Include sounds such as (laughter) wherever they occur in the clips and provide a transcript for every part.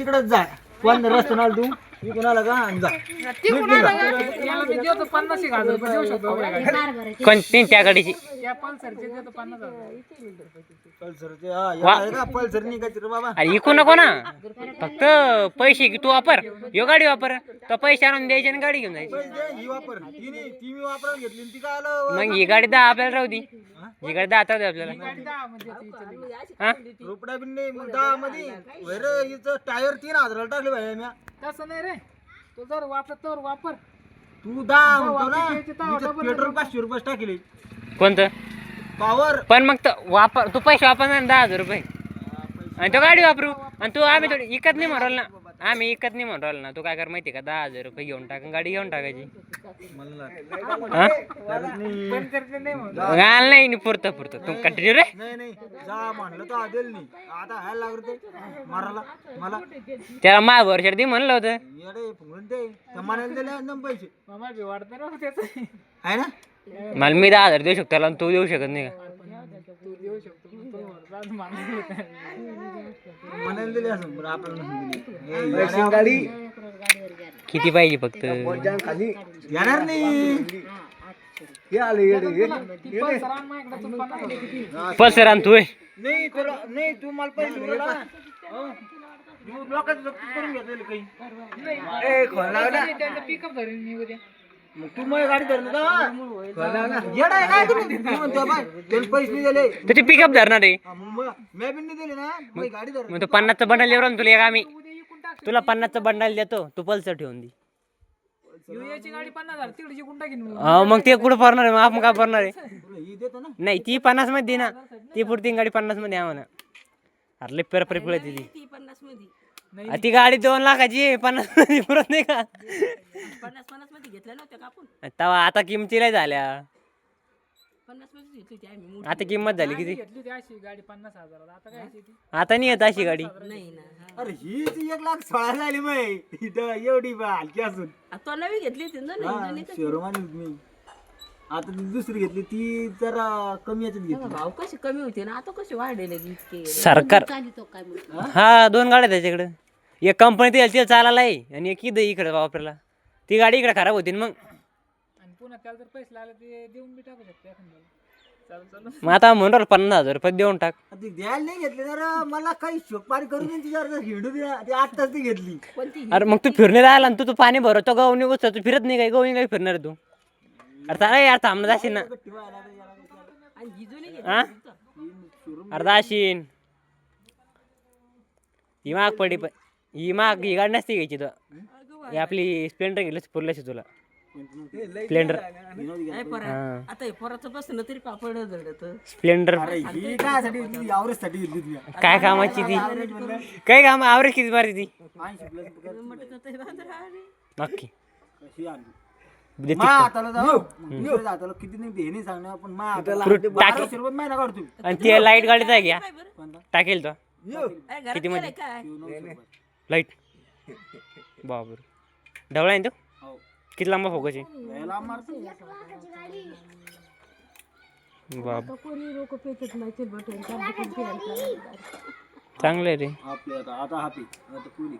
तिकडच जा कोण रस्ता आला तू? मी कोणाला का? आणि जा. ती कुणाला याला मी देतो पन्नास एक हजार रुपये. देऊ शकतो बघा गाडी. कोणती त्या गाडीची. या पल्सरचे देतो पन्नास हजार पल्सरचे हा याला आहे का पल्सर निघायची रे बाबा. अरे इकू नको ना. फक्त पैसे तू वापर. यो गाडी वापर. तर पैसे आणून द्यायचे आणि गाडी घेऊन जायची. पैसे दे, ही वापर. तिने ती मी वापरून घेतली आणि ती काय आलं? मग ही गाडी दहा आपल्याला राहू दे. ही गाडी दहा राहू दे आपल्याला. दहा ती इचलली. हा? रुपडा बिन नाही मग दहा मध्ये वैर हिचं टायर तीन हजाराला टाकले भाई म्या तसं नाही रे. तो जर वापर तर वापर. तू दहा म्हणतो ना वापरायचे तर हिचं डबल पेट्रोल पाचशे रुपये टाकले. कोणतं? पॉवर पण मग तर वापर तू पैसे वापर ना दहा हजार रुपये. आणि तो गाडी वापरू. आणि तू आम्ही थोडी इकत नाही म्हणू राहिलो ना. आम्ही इकत नाही म्हणू राहिलो ना. तू काय कर माहिती का? दहा हजार रुपये घेऊन टाक आणि गाडी घेऊन टाकायची. मला हा? नाही पण करते नाही म्हणून गाल नाही नि पुरतं पुरतं. तू कंटिन्यू रे. नाही नाही. जा म्हणलं तर आदेल नाही आता ह्याला लागलं ते. मारायला. मला. त्याला दे म्हणलं होतं. येडे फुगून ते त्या मनाला दिले एकदम पैसे. मामा बी वाढत नाही त्याचं. आहे ना? मला मी दहा हजार देऊ शकतो त्याला आणि तू देऊ शकत नाही का? मनाला दिले असं बरं आपल्याला नसून दिली. किती पाहिजे फक्त? येणार नाही. माझ्याकडे तू आण. नाही तुला नाही तू मला पैसे उरला. हं? तू लोकांचं जप्त करून घेतलेलं काही. ए खोल पिकअप धरून मी उद्या मग तू माझी गाडी धरली का येडा आहे काय तुम्ही? तू म्हणतो बाय त्याला पैसे नाही दिले. त्याची पिकअप धरणार आहे. हा, मग मग मी बी नाही दिले ना. माझी गाडी धर मग तो पन्नासचं बंडल देऊ तुला एक आम्ही. तुला पन्नासचं बंडल देतो तू पल्सर ठेवून दे. याची गाडी पन्नास हजार तिकडे जिंकून टाकीन मी. अहो, मग ते कुठं भरणार आहे? मग आपण काय भरणार आहे? तुला ही देतो ना. नाही ती पन्नासमध्ये दे ना. ती पुढती गाडी पन्नासमध्ये आहे म्हणा अरे लई पेर ती. ती पन्नासमध्ये ती गाडी दोन लाखाची आहे, पन्नासमध्ये पुरत नाही का? पन्नास पन्नासमध्ये घेतल्या नव्हत्या का आपण? तेव्हा आता किमतीला झाल्या. पन्नासमध्ये घेतली होती आम्ही मोठी. आता किंमत झाली किती? घेतली होती अशी गाडी पन्नास हजाराला. आता काय ती? आता नाही येत अशी गाडी. नाही ना हा. अरे ही ती एक लाख सोळा झाली मग एवढी बा हलकी असून. आ, तो नवी घेतली होती ना हा, होती मी. आता ती दुसरी घेतली ती जरा कमी याच्यात घेतली. भाव कशी कमी होते ना? आता कशी वाढलेले इतके. सरकार हा? दोन गाड्या त्याच्याकडे. एक कंपनी ते चालायला आहे आणि एक इथं इकडे वापरायला. ती गाडी इकडे खराब होती ना मग. आणि पुन्हा त्याला जर पैसे लागले ते देऊन बी टाकू शकतो एखाद्याला. चालू चालू मग आता म्हणून राहिलो पन्नास हजार रुपये देऊन टाक. ती द्यायला नाही घेतली तर मला काही शोकपारी करून तिच्यावर हिंडू ती आठ तास ती घेतली. अरे मग तू फिरणे राहिला ना तू तू पाणी भरतो गाव निघतो तू फिरत नाही काय? गाव काय फिरणार आहे तू? अरे यार थांबणं जाशील ना. ही हा अरे जाशील ही माग पडी पण ही माग ही गाडी नसती घ्यायची तर ही आपली स्प्लेंडर घेतली पुरल्याशी तुला. स्प्लेंडर. काय पोरा आता हे. पोराचं बसणं तरी पापड जडत स्प्लेंडर. काय कामाची ती? काय काम? आवरेज किती मारली ती? नक्की. देते मा हाताला जाऊ दुसऱ्या हाताला किती नाही हे नाही सांगणार पण मा हाताला फ्रूट बाराशे रुपये महिना काढतो आणि ते लाइट गाडीचा आहे घ्या. टाकेल तो. किती मध्ये? लाइट बाबर ढवळा आहे तो? हो. किती लांबा फोकस आहे याला मारतो बाब कोणी लोक पेचत नाही बटन चांगलं आहे रे. आपले आता आता हापी आता कुली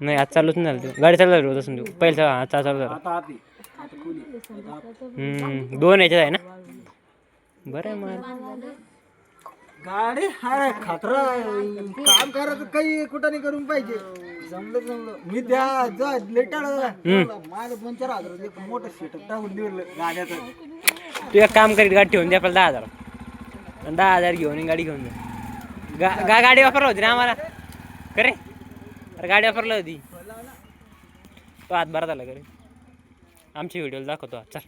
नाही आज चालूच नाही झालं ते. गाडी चालू झाली होतं तू पहिलं आता चालू झालं. आता हापी दोन याच्यात आहे ना? बरं आहे मग. गाडी अरे खतरा काम करायचं काही कुठं नाही करून पाहिजे. जमलं जमलं. मी त्या जा लेटर माझं दोन चार हजार एक मोठं सेटअप टाकून दिलं गाड्याचं. तू एक काम करीत गाडी ठेवून दे आपल्याला दहा हजार. आणि दहा हजार घेऊन गाडी घेऊन जा गा गा गाडी वापरला होती ना आम्हाला? करे. अरे गाडी वापरली होती. तो हात बरा झाला करे. आमच्या व्हिडिओला दाखवतो हा, चल.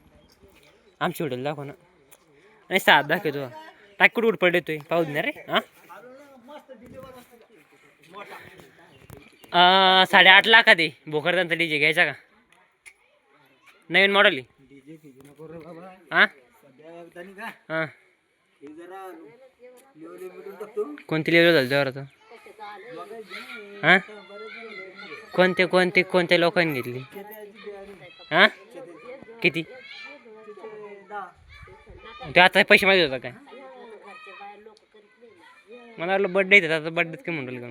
आमच्या व्हिडिओला दाखव ना. आणि सात दाखवतो टाक कुठं कुठं पडले तुम्ही पाहू दे रे हां? साडेआठ लाखात आहे भोकरदांचा डीजे घ्यायचा का? नवीन मॉडेल आहे. हां? हां. कोणती लेवल झाली त्यावर आता? हां? कोणते कोणते कोणत्या लोकांनी घेतली? हां? किती? ते आता पैसे माहिती होता काय? मला वाटलं बड्डे येतात आता बड्डेत काय म्हणलं का?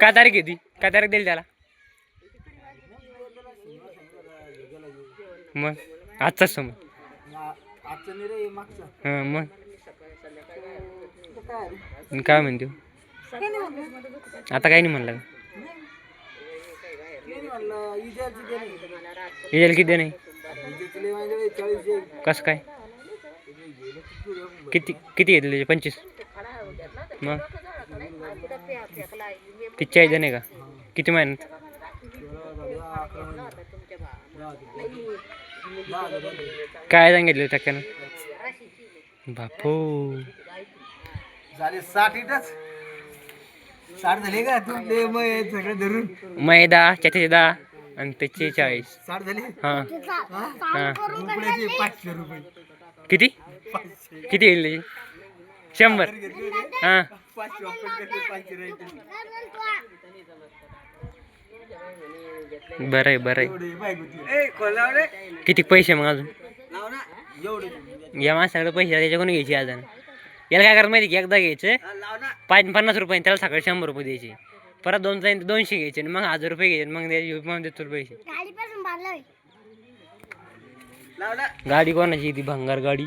काय तारीख आहे ती? काय तारीख दिली त्याला? मग आजचाच समज आजचं नाही रे मागचं. हां मग. काय? म्हणतो? आता काही नाही म्हणलं ते ते रिझल्ट किती नाही. कसं काय? किती किती घेतले त्याचे? पंचवीस? मग? किती चाळीस जण आहे का? किती महिन्यात. काय सांगितलं टक्क्यानं बापू. झाले साठ इथंच. साठ झाले का? तू ते मग हे सगळं धरून. मैदा त्याचे दहा आणि त्याचे चाळीस. साठ झाले? हां. हा? रुपयाचे पाचशे रुपये. किती? पाचशे. किती घेतले शंभर. हां. पाचशे वापस करते पाचशे राहते बरं आहे बरं आहे. एवढे ए रे किती पैसे मग अजून? लाव ना. एवढे. या माणसाकडे पैसे त्याच्याकडून घ्यायचे अजून. याला काय करायचं माहिती की? एकदा घ्यायचं. लाव ना. पाच पन्नास रुपये त्याला सकाळी शंभर रुपये द्यायचे. परत दोन जाईन दोनशे घ्यायचे आणि मग हजार रुपये घ्यायचे मग द्यायचे मग देतो पैसे. लाव ना. गाडी कोणाची ती? भंगार गाडी.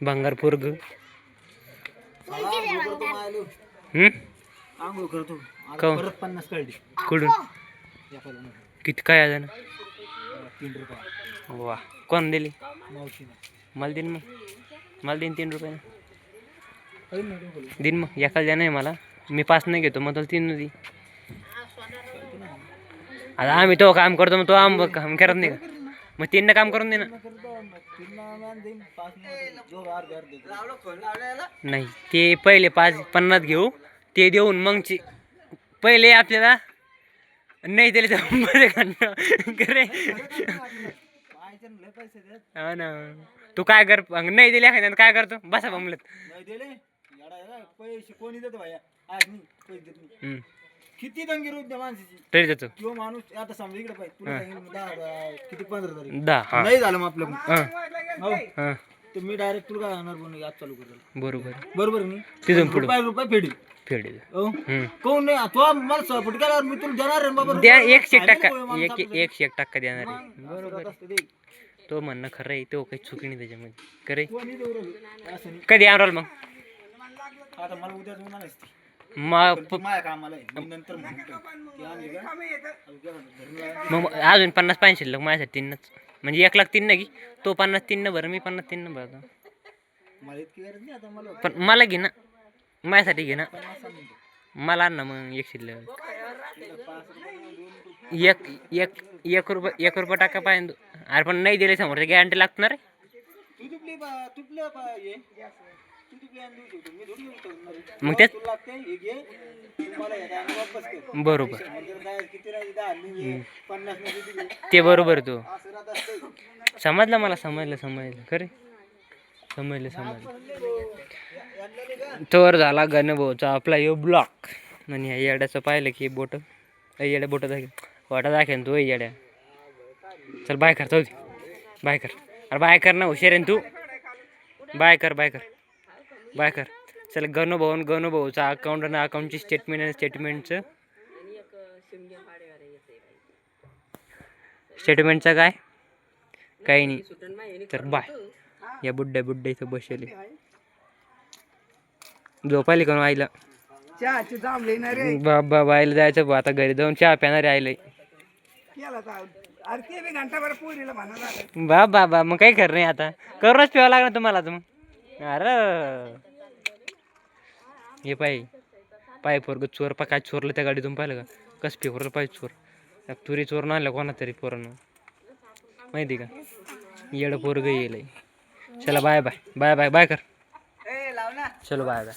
भंगार पोरग. कुठून? किती काय तीन रुपये. वा. कोण दिली? मला दिन मग. मला दिन तीन रुपये दिन मग. एखाद्या नाही मला. मी पाच नाही घेतो मग तुला तीन दे. आता आम्ही तो काम करतो मग तो आम काम करत नाही का? मग तीन काम करून दे ना. नाही ते पहिले पाच पन्नास घेऊ ते देऊन मग पहिले आपल्याला नाही दिले तर बरे (laughs) हा ना. तू काय कर नाही दिले एखाद्यानं काय करतो बसा बमलत नाही दिले? येडा येडा पैसे कोणी देतो भाया आज नाही पैसे देत नाही. हम्म. किती दंगी रोज त्या माणसाची? तरी देतो. किंवा माणूस आता समजा इकडे पाहिजे तुला सांगितलं दहा हजार, किती पंधरा तारीख दहा हा. नाही झालं मग आपलं हा. हो. हा. तर मी डायरेक्ट तुला काय आणणार म्हणून आज चालू करेल. बरोबर. बरोबर आहे तिथून मी पुढं. रुपये रुपये फेडेल. फेड हो? हम्म. कोण नाही तो मला सपोर्ट केल्यावर मी तुला देणार आहे बाबा? द्या रुपये. एकशे सांगितलं टक्का. एक आपल्यासाठी. एकशे एक टक्का देणार आहे. बरोबर असतं ते. तो म्हणणं खरं आहे तो काही चुकी नाही त्याच्यामध्ये. नाही. कधी आणराल मग? आता मला उद्या जाऊन आणायचं मग पण माझ्या कामाला आहे. मी नंतर म्हणतो की? आम्ही का अहो, गेला घरून आला. मग अजून पन्नास पाच शिल्लक माझ्यासाठी तीनच. म्हणजे एक लाख तीन ना की? तो पन्नास तीन न भर मी पन्नास तीन न भरतो मला इतकी गरज नाही आता मला. पण मला घे ना. माझ्यासाठी घे ना. पन्नास आणून दे. मला आण ना मग एक शिल्लक. तिला पाच रुपये दोन रुपये एक एक एक रुपये एक रुपये टाका पाहिजे. अरे पण नाही दिले समोरच्या गॅरंटी लागणार रे तू तुपली बा- तुपलं बा- हे. तू तुपली आणि देऊ शकतो. मी थोडी येऊ शकणार आहे. मग तेच? तुला लागते हे घे. तू मला हे आणि वापस कर. बरोबर. काय किती राहिली? दहा. आणि पन्नासमध्ये दिली. ते बरोबर तो. असं राहत असते समजलं मला समजलं समजलं. खरे समजलं समजलं. तोवर झाला गणभाऊचा आपला यो ब्लॉक आणि ह्या येड्याचं पाहिलं की बोट? येड्या बोट दाखव. वाटा दाखेन तू येड्या. चल बाय कर चौथी बाय कर. अरे बाय कर ना हुशार तू. बाय कर बाय कर. बाय कर. चल गणभाऊ आणि गणभाऊचा अकाउंट आणि अकाउंटची स्टेटमेंट आणि स्टेटमेंटचं स्टेटमेंटचं काय? काही नाही. तर बाय. या बुड्ड्या बुड्ड्या इथं बसले. झोपायला का आईला? बाबा बाईला जायचं आता घरी जाऊन चहा प्याणार आईला. बी बा बाबा मग काही खरं नाही आता. करूनच प्यावं लागणार तुम्हाला मग. अरे. हे पाय पाय पोरग चोर पा काय चोरलं त्या गाडीतून पाहिलं का? कसं फेकरलं पाहिजे चोर. तुरी चोर आणलं कोणा तरी पोरानं. माहिती का? येडं पोरग येईल चला bye bye. Bye bye bye कर. चलो बाय बाय.